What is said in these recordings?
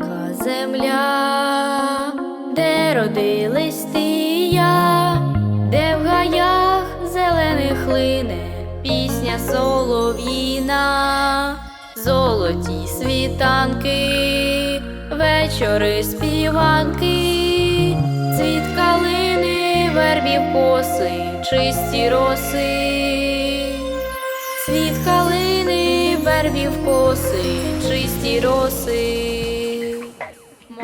Є земля, де родились ти і я, де в гаях зелених лине пісня солов'їна, золоті світанки, вечори співанки, цвіт калини, вербів коси, чисті роси. Світ калини, вербів коси, чисті роси,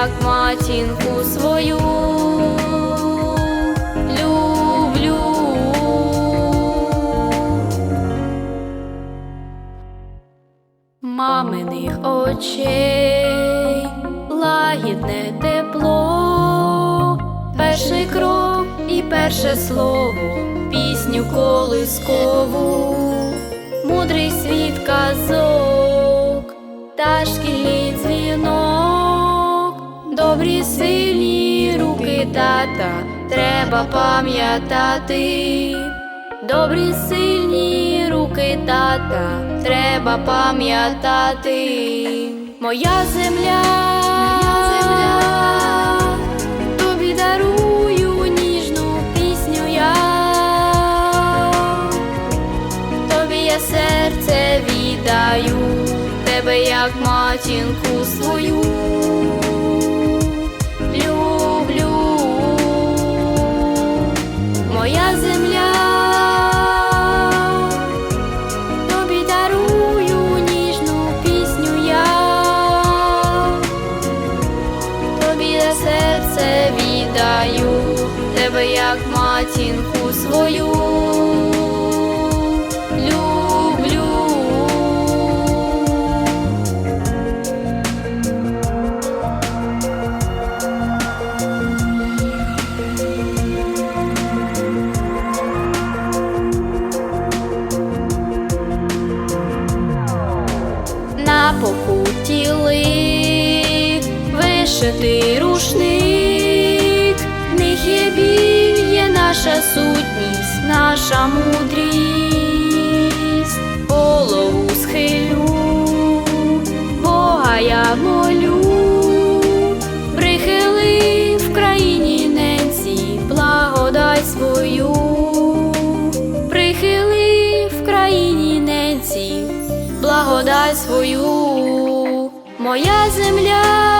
Як матінку свою. Люблю. маминих очей, лагідне тепло, перший крок і перше слово, пісню колискову, мудрий світ казок, добрі сильні руки тата, треба пам'ятати. Добрі сильні руки тата, треба пам'ятати. Моя земля, серце віддаю, тебе як матінку свою. Як матінку свою. Люблю. на покуті вишитий рушник, наша сутність, наша мудрість, голову схилю, Бога я молю, прихили в країні ненці, благодать свою, прихили в країні ненці благодать свою, моя земля,